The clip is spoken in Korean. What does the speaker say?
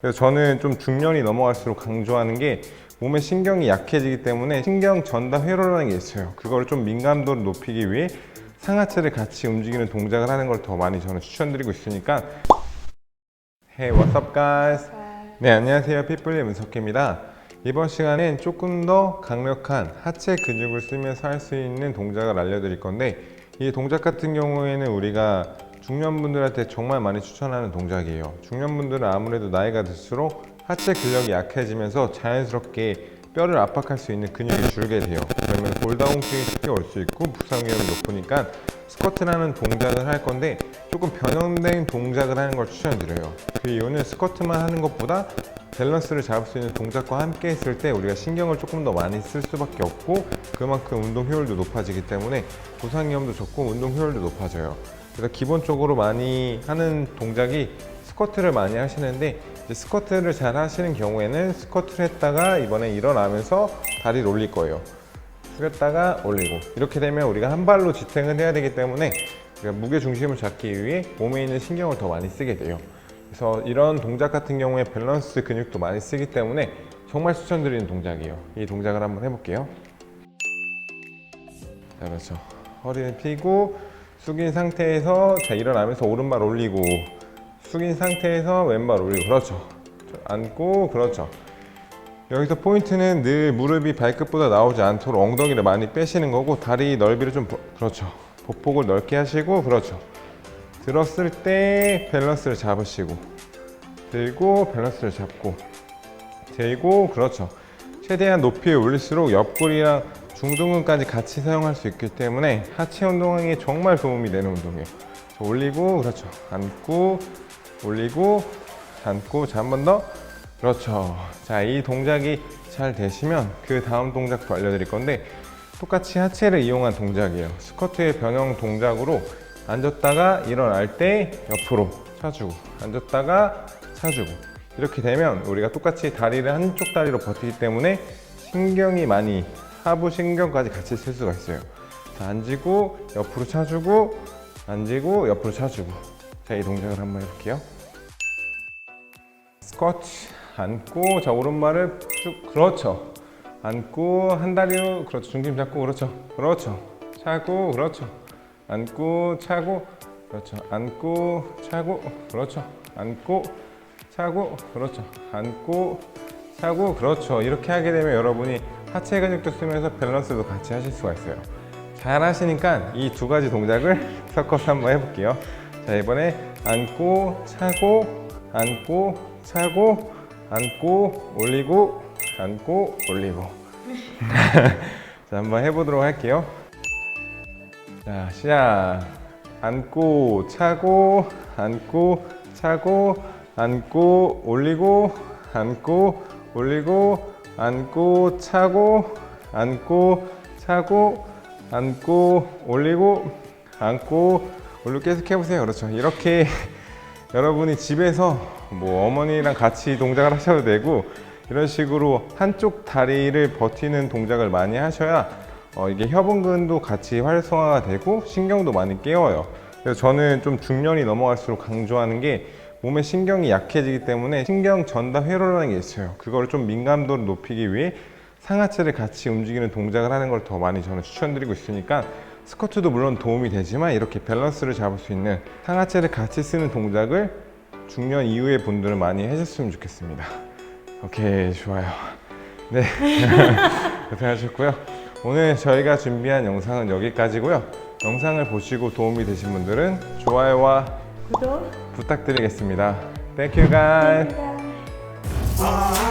그래서 저는 좀 중년이 넘어갈수록 강조하는 게 몸의 신경이 약해지기 때문에 신경 전달 회로라는 게 있어요. 그걸 좀 민감도를 높이기 위해 상하체를 같이 움직이는 동작을 하는 걸 더 많이 저는 추천드리고 있으니까 Hey, what's up guys? 네, 안녕하세요. 피플리 문석기입니다. 이번 시간엔 조금 더 강력한 하체 근육을 쓰면서 할 수 있는 동작을 알려드릴 건데 이 동작 같은 경우에는 우리가 중년분들한테 정말 많이 추천하는 동작이에요. 중년분들은 아무래도 나이가 들수록 하체 근력이 약해지면서 자연스럽게 뼈를 압박할 수 있는 근육이 줄게 돼요. 그러면 골다공증이 쉽게 올 수 있고 부상 위험이 높으니까 스쿼트라는 동작을 할 건데 조금 변형된 동작을 하는 걸 추천드려요. 그 이유는 스쿼트만 하는 것보다 밸런스를 잡을 수 있는 동작과 함께 했을 때 우리가 신경을 조금 더 많이 쓸 수밖에 없고 그만큼 운동 효율도 높아지기 때문에 부상 위험도 적고 운동 효율도 높아져요. 그래서 기본적으로 많이 하는 동작이 스쿼트를 많이 하시는데 스쿼트를 잘 하시는 경우에는 스쿼트를 했다가 이번에 일어나면서 다리를 올릴 거예요. 숙였다가 올리고 이렇게 되면 우리가 한 발로 지탱을 해야 되기 때문에 우리가 무게 중심을 잡기 위해 몸에 있는 신경을 더 많이 쓰게 돼요. 그래서 이런 동작 같은 경우에 밸런스 근육도 많이 쓰기 때문에 정말 추천드리는 동작이에요. 이 동작을 한번 해볼게요. 자, 그렇죠. 허리를 펴고 숙인 상태에서 자 일어나면서 오른발 올리고 숙인 상태에서 왼발 올리고 그렇죠. 앉고 그렇죠. 여기서 포인트는 늘 무릎이 발끝보다 나오지 않도록 엉덩이를 많이 빼시는 거고 다리 넓이를 좀 버- 그렇죠. 보폭을 넓게 하시고 그렇죠. 들었을 때 밸런스를 잡으시고 들고 밸런스를 잡고 들고 그렇죠. 최대한 높이 올릴수록 옆구리랑 중둔근까지 같이 사용할 수 있기 때문에 하체 운동에 정말 도움이 되는 운동이에요. 자, 올리고 그렇죠. 앉고 올리고 앉고 자 한 번 더 그렇죠. 자 이 동작이 잘 되시면 그 다음 동작도 알려드릴 건데 똑같이 하체를 이용한 동작이에요. 스쿼트의 변형 동작으로 앉았다가 일어날 때 옆으로 차주고 앉았다가 차주고 이렇게 되면 우리가 똑같이 다리를 한쪽 다리로 버티기 때문에 신경이 많이 하부 신경까지 같이 쓸 수가 있어요. 자, 앉고 옆으로 차주고 앉고 옆으로 차주고. 자 이 동작을 한번 해볼게요. 스쿼트 앉고 자 오른발을 쭉 그렇죠. 앉고 한 다리로 그렇죠. 중심 잡고 그렇죠. 그렇죠. 차고 그렇죠. 앉고 차고 그렇죠. 앉고 차고 그렇죠. 앉고 차고 그렇죠. 앉고 차고 그렇죠. 이렇게 하게 되면 여러분이 하체 근육도 쓰면서 밸런스도 같이 하실 수가 있어요. 잘 하시니까 이 두 가지 동작을 섞어서 한번 해볼게요. 자 이번에 앉고 차고 앉고 차고 앉고 올리고 앉고 올리고. 자 한번 해보도록 할게요. 자 시작. 앉고 차고 앉고 차고 앉고 올리고 앉고 올리고 앉고 차고 앉고 차고 앉고 올리고 앉고 올리고 계속 해보세요 그렇죠 이렇게 여러분이 집에서 뭐 어머니랑 같이 동작을 하셔도 되고 이런 식으로 한쪽 다리를 버티는 동작을 많이 하셔야 어, 이게 협응근도 같이 활성화가 되고 신경도 많이 깨워요. 그래서 저는 좀 중년이 넘어갈수록 강조하는 게 몸의 신경이 약해지기 때문에 신경 전달 회로라는 게 있어요. 그걸 좀 민감도를 높이기 위해 상하체를 같이 움직이는 동작을 하는 걸 더 많이 저는 추천드리고 있으니까 스쿼트도 물론 도움이 되지만 이렇게 밸런스를 잡을 수 있는 상하체를 같이 쓰는 동작을 중년 이후의 분들은 많이 해줬으면 좋겠습니다. 오케이 좋아요. 네 고생하셨고요. 오늘 저희가 준비한 영상은 여기까지고요. 영상을 보시고 도움이 되신 분들은 좋아요와 구독 부탁드리겠습니다. Thank you guys. 부탁드립니다.